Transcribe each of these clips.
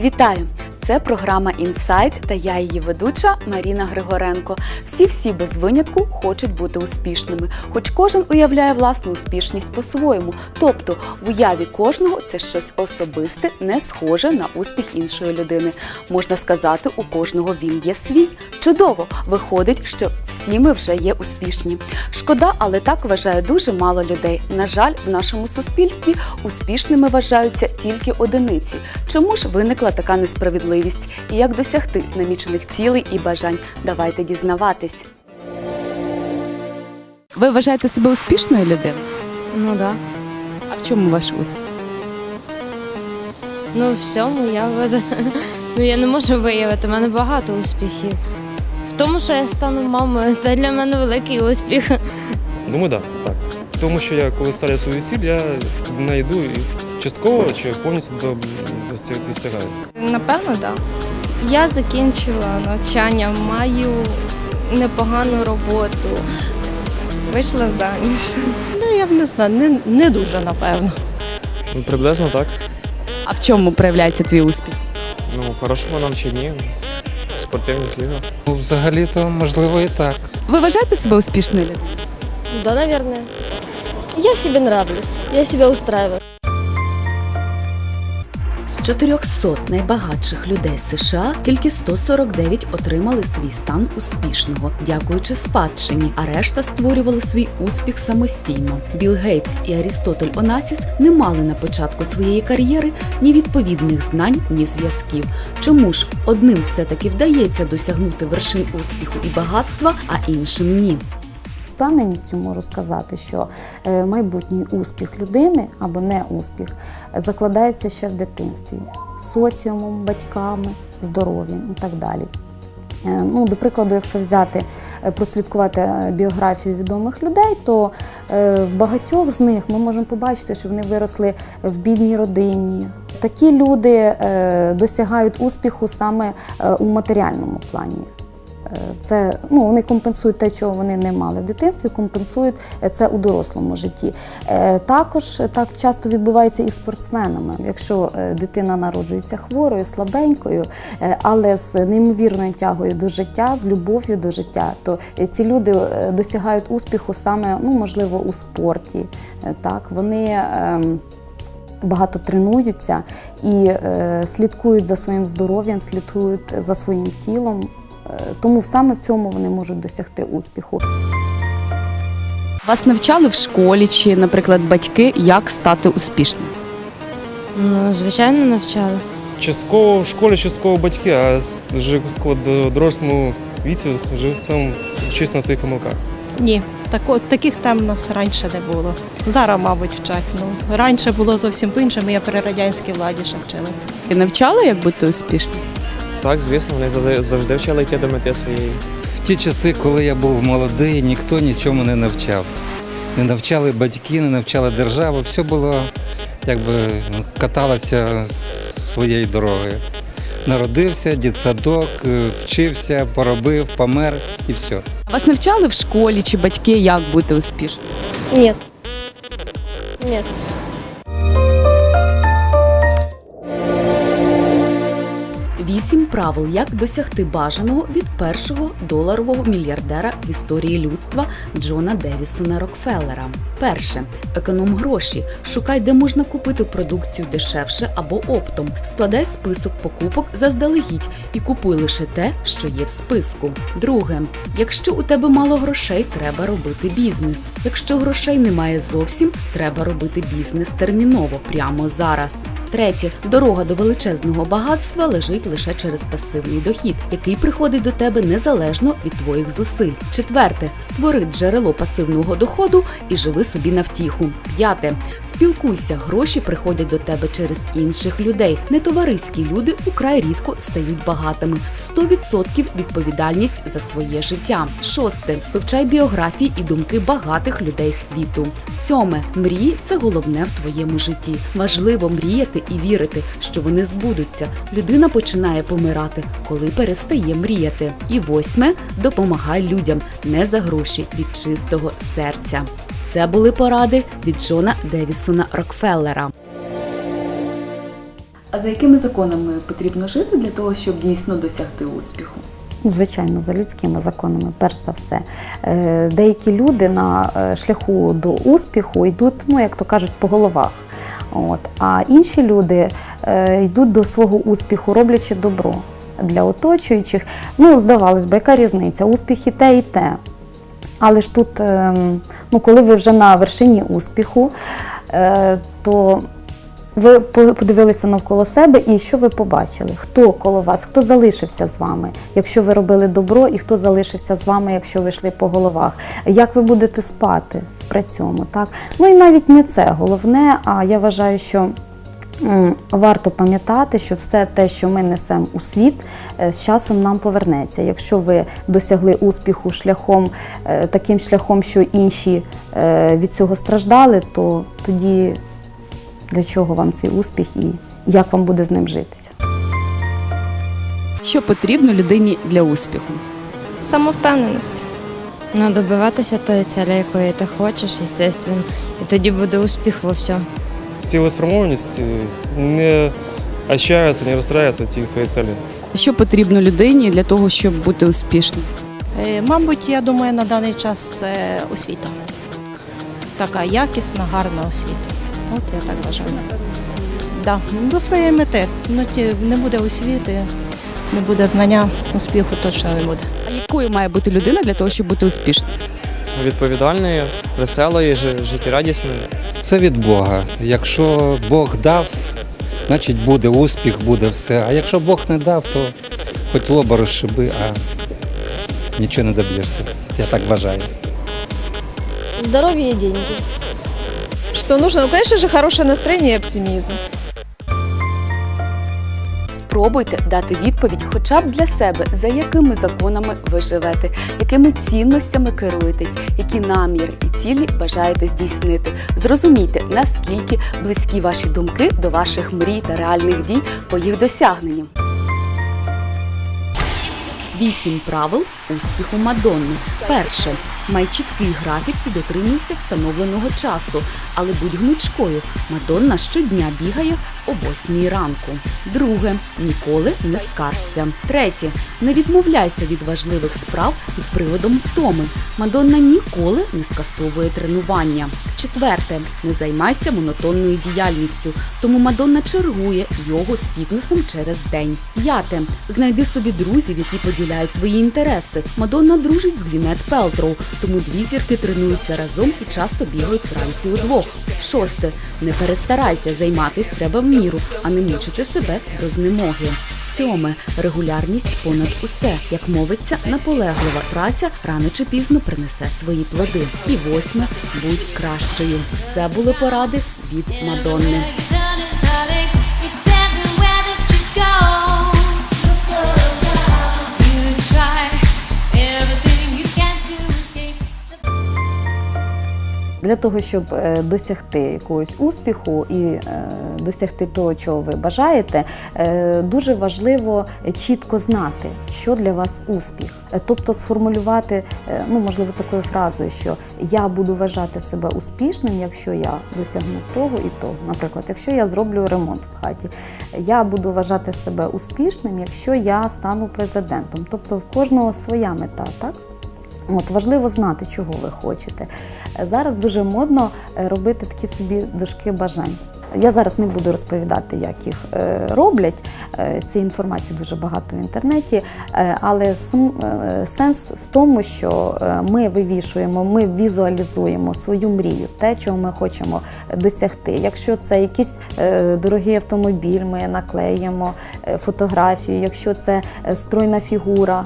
Вітаю! Це програма Інсайт та я її ведуча Маріна Григоренко. Всі всі без винятку хочуть бути успішними, хоч кожен уявляє власну успішність по-своєму. Тобто в уяві кожного це щось особисте, не схоже на успіх іншої людини. Можна сказати, у кожного він є свій. Чудово! Виходить, що всі ми вже є успішні. Шкода, але так вважає дуже мало людей. На жаль, в нашому суспільстві успішними вважаються тільки одиниці. Чому ж виникла така несправедливість? І як досягти намічених цілей і бажань? Давайте дізнаватись. Ви вважаєте себе успішною людиною? Ну да. А в чому ваш успіх? Ну, в всьому я ну, я не можу виявити. У мене багато успіхів. В тому, що я стану мамою, це для мене великий успіх. Думаю, да, так. Тому що я коли ставлю свою ціль, я знайду і частково чи повністю до, достигаю. Напевно, так. Я закінчила навчання, маю непогану роботу, вийшла заміж. Ну, я б не знаю, не, не дуже, напевно. Ну, приблизно так. А в чому проявляється твій успіх? Ну, в хорошому навчанні, в спортивних іграх. Ну, Взагалі-то можливо і так. Ви вважаєте себе успішною людиною? Да, наверное. Я себе нравлюсь, я себя устраиваю. З 400 найбагатших людей США тільки 149 отримали свій стан успішного, дякуючи спадщині, а решта створювали свій успіх самостійно. Білл Гейтс і Арістотель Онасіс не мали на початку своєї кар'єри ні відповідних знань, ні зв'язків. Чому ж одним все-таки вдається досягнути вершин успіху і багатства, а іншим ні? Впевненістю можу сказати, що е, майбутній успіх людини або не успіх закладається ще в дитинстві соціумом, батьками, здоров'ям і так далі. Е, Ну, до прикладу, якщо взяти, е, прослідкувати біографію відомих людей, то в багатьох з них ми можемо побачити, що вони виросли в бідній родині. Такі люди досягають успіху саме у матеріальному плані. Е, Це ну вони компенсують те, чого вони не мали в дитинстві, компенсують е, це у дорослому житті. Е, Також так часто відбувається і спортсменами. Якщо е, дитина народжується хворою, слабенькою, е, але з неймовірною тягою до життя, з любов'ю до життя, то е, ці люди е, досягають успіху саме ну можливо у спорті. Е, Так вони. ем, Багато тренуються і е, слідкують за своїм здоров'ям, слідкують за своїм тілом. Тому саме в цьому вони можуть досягти успіху. Вас навчали в школі чи, наприклад, батьки, як стати успішним? Ну, звичайно, навчали. Частково в школі, частково батьки, а вже коли до дорослому віці вже сам вчись на своїх помилках. Ні, тако, таких тем у нас раніше не було. Зараз, мабуть, вчать. Ну, раніше було зовсім по-іншому, я при радянській владі ще вчилася. І навчали, як бути успішним? Так, звісно, вони завжди, вчили йти до мети своєї. В ті часи, коли я був молодий, ніхто нічому не навчав. Не навчали батьки, не навчала держава. Все було, якби ну, каталося своєю дорогою. Народився, дитсадок, е, вчився, поробив, помер і все. Вас навчали в школі чи батьки, як бути успішним? Нет. Нет. Вісім правил, як досягти бажаного від першого доларового мільярдера в історії людства Джона Девісона Рокфеллера. Перше економ гроші. Шукай, де можна купити продукцію дешевше або оптом. Складай список покупок заздалегідь і купуй лише те, що є в списку. Друге, якщо у тебе мало грошей, треба робити бізнес. Якщо грошей немає зовсім, треба робити бізнес терміново, прямо зараз. Третє, дорога до величезного багатства лежить лише через пасивний дохід, який приходить до тебе незалежно від твоїх зусиль. Четверте, створи джерело пасивного доходу і живи собі на втіху. П'яте, спілкуйся, гроші приходять до тебе через інших людей. Нетовариські люди украй рідко стають багатими. 100% відповідальність за своє життя. Шосте, вивчай біографії і думки багатих людей світу. Сьоме, мрії це головне в твоєму житті. Важливо мріяти і вірити, що вони збудуться. Людина починає помирати, коли перестає мріяти. І восьме допомагай людям не за гроші від чистого серця. Це були поради від Джона Девісона Рокфеллера. А за якими законами потрібно жити для того, щоб дійсно досягти успіху? Звичайно, за людськими законами, перш за все. Е, Деякі люди на е, шляху до успіху йдуть, ну як то кажуть, по головах. От. А інші люди йдуть до свого успіху, роблячи добро для оточуючих. Ну, здавалось би, яка різниця? Успіх і те, і те. Але ж тут, ем, ну, коли ви вже на вершині успіху, е, то ви подивилися навколо себе і що ви побачили? Хто коло вас, хто залишився з вами, якщо ви робили добро, і хто залишився з вами, якщо ви йшли по головах? Як ви будете спати при цьому? Так? Ну і навіть не це головне, а я вважаю, що. Варто пам'ятати, що все те, що ми несемо у світ, е, з часом нам повернеться. Якщо ви досягли успіху шляхом е, таким шляхом, що інші е, від цього страждали, то тоді для чого вам цей успіх і як вам буде з ним житися? Що потрібно людині для успіху? Самовпевненість. Ну, добиватися тої цілі, якої ти хочеш, звісно, і тоді буде успіх во всьому. Цілеспрямованість не отчаиваться, не розстраюватися в тій своїй цілі. Що потрібно людині для того, щоб бути успішним? Е, Мабуть, я думаю, на даний час це освіта. Така якісна, гарна освіта. От я так вважаю. Да, до своєї мети. Ну, ті, не буде освіти, не буде знання, успіху точно не буде. А якою має бути людина для того, щоб бути успішною? Відповідальною, веселою, життєрадісною. Це від Бога. Якщо Бог дав, значить буде успіх, буде все. А якщо Бог не дав, то хоч лоба розшиби, а нічого не доб'єшся. Я так вважаю. Здоровье и деньги. Что нужно? Ну, конечно же, хорошее настроение и оптимизм. Спробуйте дати відповідь хоча б для себе, за якими законами ви живете, якими цінностями керуєтесь, які наміри і цілі бажаєте здійснити. Зрозумійте, наскільки близькі ваші думки до ваших мрій та реальних дій по їх досягненню. Вісім правил успіху Мадонни. Перше. Май чіткий графік і дотримуйся встановленого часу, але будь гнучкою. Мадонна щодня бігає о 8 ранку. Друге. Ніколи не скаржся. Третє. Не відмовляйся від важливих справ під приводом втоми. Мадонна ніколи не скасовує тренування. Четверте. Не займайся монотонною діяльністю. Тому Мадонна чергує його з фітнесом через день. П'яте. Знайди собі друзів, які поділяють твої інтереси. Мадонна дружить з Гвінет Пелтроу, тому дві зірки тренуються разом і часто бігають вранці удвох. Шосте. Не перестарайся, займатись треба в міру, а не мучити себе до знемоги. Сьоме. Регулярність понад усе. Як мовиться, наполеглива праця рано чи пізно принесе свої плоди. І восьме. Будь кращою. Це були поради від Мадонни. Для того, щоб е, досягти якогось успіху і е, досягти того, чого ви бажаєте, е, дуже важливо чітко знати, що для вас успіх. Тобто сформулювати, ну можливо, такою фразою, що я буду вважати себе успішним, якщо я досягну того і того. Наприклад, якщо я зроблю ремонт в хаті, я буду вважати себе успішним, якщо я стану президентом. Тобто в кожного своя мета, так? От важливо знати, чого ви хочете. Зараз дуже модно е, робити такі собі дошки бажань. Я зараз не буду розповідати, як їх е, роблять. Е, Цієї інформації дуже багато в інтернеті, але сенс в тому, що ми вивішуємо, ми візуалізуємо свою мрію, те, чого ми хочемо досягти. Якщо це якийсь дорогий автомобіль, ми наклеїмо фотографію. Якщо це стройна фігура,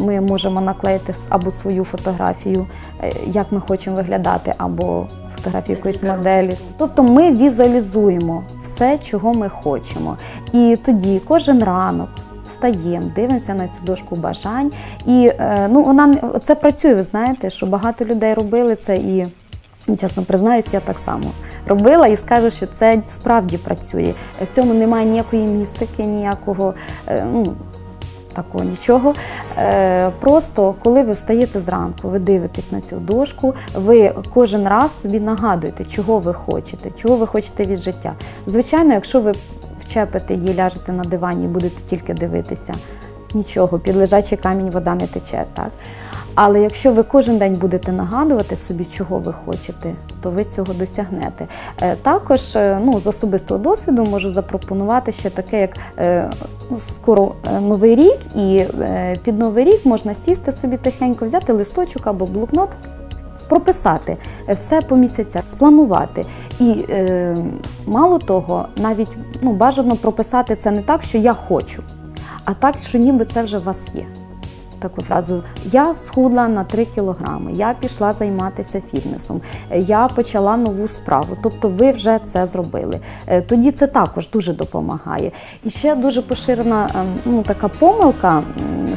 ми можемо наклеїти або свою фотографію, е, як ми хочемо виглядати, або фотографію якоїсь моделі. Тобто ми візуалізуємо все, чого ми хочемо. І тоді кожен ранок. Встаємо, дивимося на цю дошку бажань, і е, ну вона це працює. Ви знаєте, що багато людей робили це, і ну, чесно признаюсь, я так само робила і скажу, що це справді працює. В цьому немає ніякої містики, ніякого е, ну, такого нічого. Е, Просто коли ви встаєте зранку, ви дивитесь на цю дошку, ви кожен раз собі нагадуєте, чого ви хочете, чого ви хочете від життя. Звичайно, якщо ви вчепите її, ляжете на дивані і будете тільки дивитися. Нічого, під лежачий камінь вода не тече, так? Але якщо ви кожен день будете нагадувати собі, чого ви хочете, то ви цього досягнете. Е, Також е, ну, з особистого досвіду можу запропонувати ще таке, як е, скоро новий рік, і під новий рік можна сісти собі тихенько, взяти листочок або блокнот. Прописати все по місяцях, спланувати. І мало того, навіть ну, бажано прописати це не так, що я хочу, а так, що ніби це вже у вас є. Таку фразу я схудла на 3 кілограми, я пішла займатися фітнесом, е, я почала нову справу. Тобто ви вже це зробили. Е, Тоді це також дуже допомагає. І ще дуже поширена ем, ну, така помилка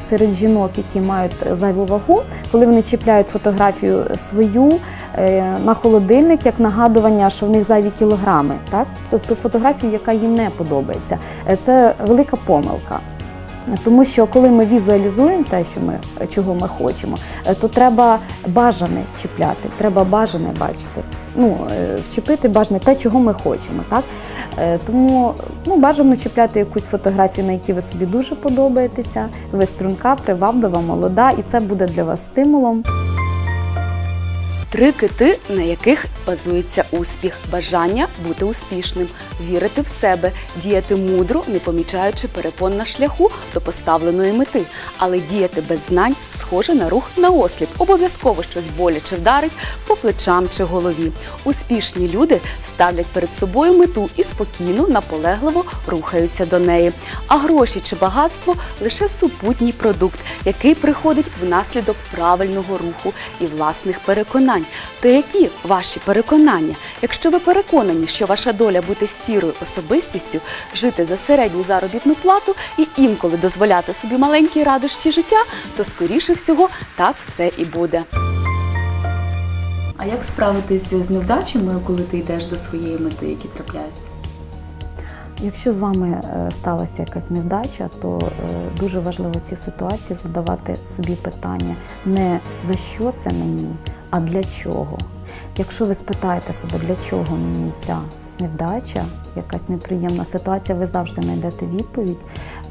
серед жінок, які мають зайву вагу, коли вони чіпляють фотографію свою е, на холодильник як нагадування, що в них зайві кілограми. Так? Тобто фотографію, яка їм не подобається. Це велика помилка. Тому що коли ми візуалізуємо те, що ми чого ми хочемо, е, то треба бажане чіпляти, треба бажане бачити. Ну, е, вчепити бажане те, чого ми хочемо. Так? Е, Тому ну, бажано чіпляти якусь фотографію, на якій ви собі дуже подобаєтеся. Ви струнка, приваблива, молода, і це буде для вас стимулом. Три кити, на яких базується успіх: бажання бути успішним, вірити в себе, діяти мудро, не помічаючи перепон на шляху до поставленої мети, але діяти без знань схоже на рух на осліп. Обов'язково щось боляче вдарить по плечам чи голові. Успішні люди ставлять перед собою мету і спокійно, наполегливо рухаються до неї. А гроші чи багатство лише супутній продукт, який приходить внаслідок правильного руху і власних переконань. То які ваші переконання? Якщо ви переконані, що ваша доля бути сірою особистістю, жити за середню заробітну плату і інколи дозволяти собі маленькі радощі життя, то скоріше всього так все і буде. А як справитися з невдачами, коли ти йдеш до своєї мети, які трапляються? Якщо з вами е, сталася якась невдача, то е, дуже важливо в цій ситуації задавати собі питання не за що це мені, а для чого. Якщо ви спитаєте себе, для чого мені ця невдача, якась неприємна ситуація, ви завжди знайдете відповідь.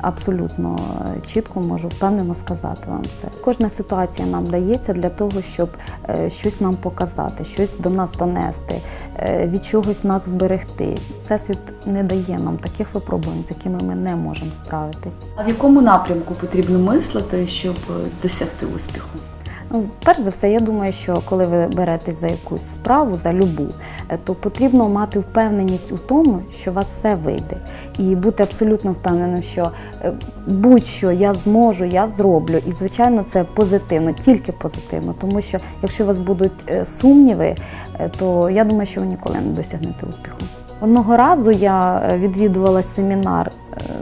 Абсолютно е, чітко можу впевнено сказати вам це. Кожна ситуація нам дається для того, щоб е, щось нам показати, щось до нас донести, е, від чогось нас вберегти. Всесвіт не дає нам таких випробувань, з якими ми не можемо справитись. А в якому напрямку потрібно мислити, щоб досягти успіху? Ну, перш за все, я думаю, що коли ви беретесь за якусь справу, за любу, е, то потрібно мати впевненість у тому, що у вас все вийде. І бути абсолютно впевненим, що е, будь-що я зможу, я зроблю. І, звичайно, це позитивно, тільки позитивно. Тому що якщо у вас будуть е, сумніви, то я думаю, що ви ніколи не досягнете успіху. Одного разу я відвідувала семінар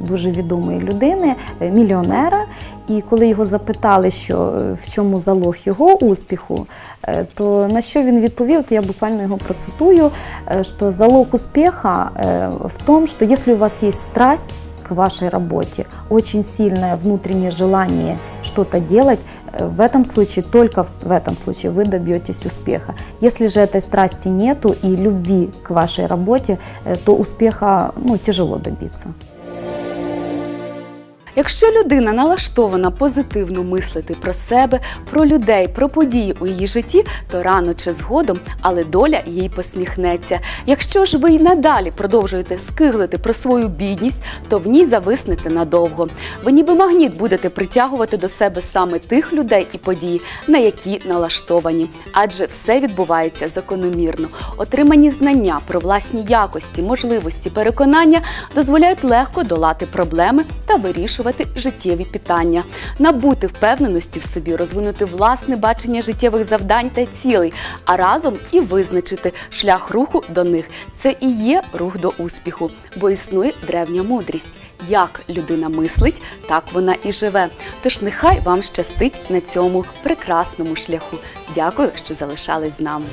дуже відомої людини, мільйонера. І коли його запитали, що е, в чому залог його успіху, е, то на що він відповів, то я буквально його процитую, е, що залог успеха э, в том, что если у вас есть страсть к вашей работе, очень сильное внутреннее желание что-то делать, э, в этом случае, только в- в этом случае вы добьетесь успеха. Если же этой страсти нету и любви к вашей работе, э, то успеха ну, тяжело добиться. Якщо людина налаштована позитивно мислити про себе, про людей, про події у її житті, то рано чи згодом, але доля їй посміхнеться. Якщо ж ви й надалі продовжуєте скиглити про свою бідність, то в ній зависнете надовго. Ви ніби магніт будете притягувати до себе саме тих людей і події, на які налаштовані, адже все відбувається закономірно. Отримані знання про власні якості, можливості, переконання дозволяють легко долати проблеми та вирішувати життєві питання, набути впевненості в собі, розвинути власне бачення життєвих завдань та цілей, а разом і визначити шлях руху до них. Це і є рух до успіху, бо існує древня мудрість. Як людина мислить, так вона і живе. Тож нехай вам щастить на цьому прекрасному шляху. Дякую, що залишались з нами.